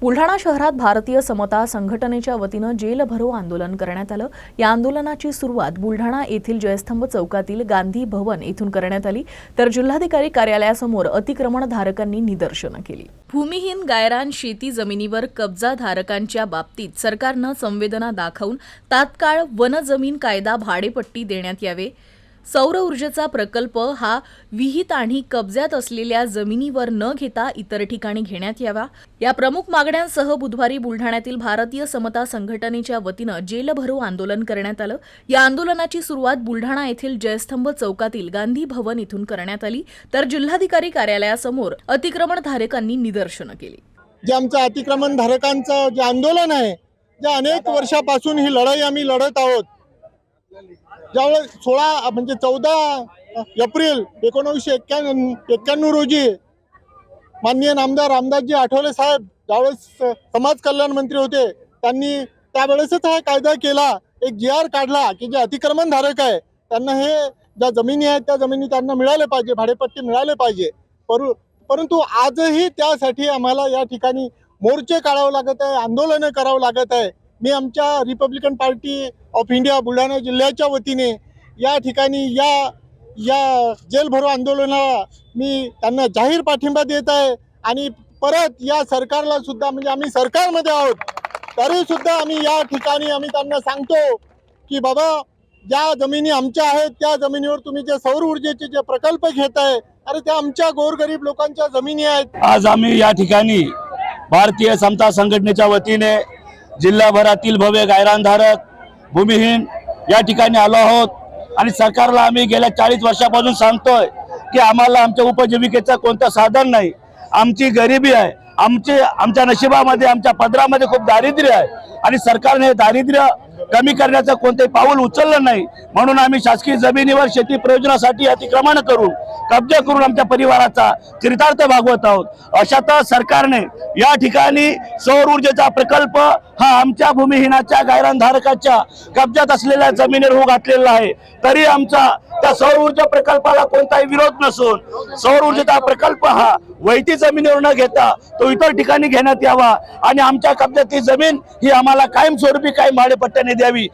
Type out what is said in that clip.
बुलढाणा शहरात भारतीय समता संघटनेच्या वतीनं जेल भरो आंदोलन करण्यात आलं. या आंदोलनाची सुरुवात बुलढाणा येथील जयस्तंभ चौकातील गांधी भवन येथून करण्यात आली. तर जिल्हाधिकारी कार्यालयासमोर अतिक्रमणधारकांनी निदर्शनं केली. भूमिहीन गायरान शेती जमिनीवर कब्जाधारकांच्या बाबतीत सरकारनं संवेदना दाखवून तात्काळ वनजमीन कायदा भाडेपट्टी देण्यात यावे. सौर ऊर्जेचा प्रकल्प हा विहित आणि कब्ज्यात असलेल्या जमिनीवर न घेता इतर ठिकाणी घेण्यात यावा. या प्रमुख मागण्यांसह बुधवारी बुलढाण्यातील भारतीय समता संघटनेच्या वतीनं जेल भरो आंदोलन करण्यात आलं. या आंदोलनाची सुरुवात बुलढाणा येथील जयस्तंभ चौकातील गांधी भवन इथून करण्यात आली. तर जिल्हाधिकारी कार्यालयासमोर अतिक्रमणधारकांनी निदर्शनं केली. जे आमचं अतिक्रमण धारकांचं जे आंदोलन आहे जे अनेक वर्षापासून ही लढाई आम्ही लढत आहोत ज्यावेळेस सोळा म्हणजे चौदा एप्रिल एकोणीसशे एक्क्याण्णव एक्क्याण्णव रोजी माननीय नामदार रामदासजी आठवले साहेब ज्यावेळेस समाज कल्याण मंत्री होते त्यांनी त्यावेळेसच हा कायदा केला एक जी आर काढला की जे अतिक्रमण धारक आहे त्यांना हे ज्या जमिनी आहेत त्या जमिनी त्यांना मिळाले पाहिजे भाडेपट्टी मिळाले पाहिजे. परू परंतु आजही त्यासाठी आम्हाला या ठिकाणी मोर्चे काढावं लागत आहे आंदोलनं करावं लागत आहे. मी आमच्या Republican party of India Buldhana जिल्ह्याच्या वतीने या ठिकाणी या या जेल भरो आंदोलनाला मी त्यांना जाहीर पाठिंबा देत आहे. आणि परत या सरकारला सुद्धा म्हणजे आम्ही सरकारमध्ये आहोत तरी सुद्धा आम्ही या ठिकाणी आम्ही त्यांना सांगतो की बाबा ज्या जमिनी आमच्या आहेत त्या जमिनीवर तुम्ही जे सौर ऊर्जेचे जे प्रकल्प घेत आहे अरे त्या आमच्या गोरगरीब लोकांच्या जमिनी आहेत. आज आम्ही या ठिकाणी भारतीय समता संघटनेच्या वतीने जिल्हाभरातील भव्य गायरानधारक भूमिहीन या ठिकाणी आलो आहोत. आणि सरकारला आम्ही गेल्या चाळीस वर्षापासून सांगतोय की आम्हाला आमच्या उपजीविकेचं कोणतं साधन नाही. आमची गरिबी आहे. आमचे आमच्या नशिबामध्ये आमच्या पदरामध्ये खूप दारिद्र्य आहे. आणि सरकारने दारिद्र्य कमी करण्याचं कोणतंही पाऊल उचललं नाही. म्हणून आम्ही शासकीय जमिनीवर शेती प्रयोजनासाठी अतिक्रमण करून कब्जा करून आमच्या परिवाराचा चरितार्थ भागवत आहोत. अशातच सरकारने या ठिकाणी सौर ऊर्जेचा प्रकल्प हा आमच्या भूमिहीनाच्या गायरानधारकाच्या कब्जात असलेल्या जमिनीवर हो घातलेला आहे. तरी आमचा त्या सौर ऊर्जा प्रकल्पाला कोणताही विरोध नसून सौर ऊर्जेचा प्रकल्प हा वैती जमिनीवर न घेता तो इतर ठिकाणी घेण्यात यावा आणि आमच्या कब्जातली जमीन ही आम्हाला कायमस्वरूपी काही भाडेपट्ट्याने द्यावी.